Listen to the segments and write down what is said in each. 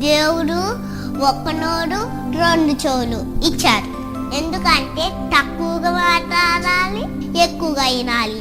దేవుడు ఒక్కనోడు రెండు చోలు ఇచ్చారు ఎందుకంటే తక్కువగా మాట్లాడాలి ఎక్కువగా వినాలి.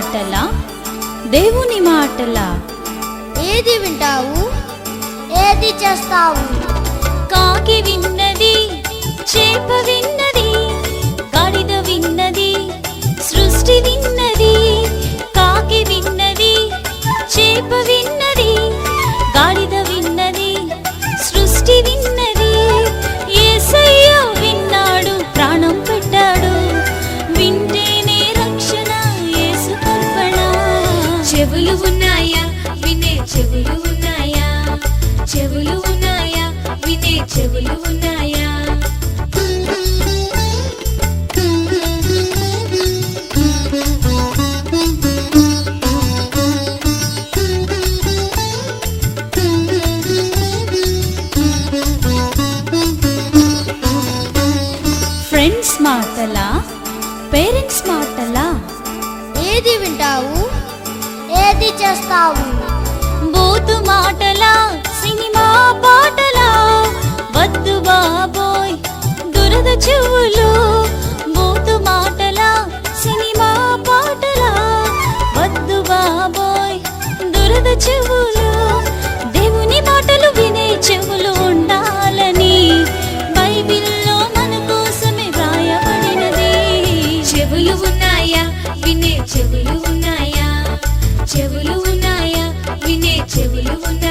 మాటల? దేవుని మాటల? ఏది వింటావు? ఏది చేస్తావు? కాకి విన్నది చేపవి చెవులు ఉన్నాయా? వినే చెవులు ఉన్నాయా? చెవులు ఉన్నాయా? వినే చెవులు ఉన్నాయా? ఫ్రెండ్స్ మాటలా? పేరెంట్స్ మాటలా? ఏది వింటావు? ఏది చేస్తావు? బూతు మాటల సినిమా పాటల వద్దు బాబోయ్ దురద చెవు చెవులు ఉన్న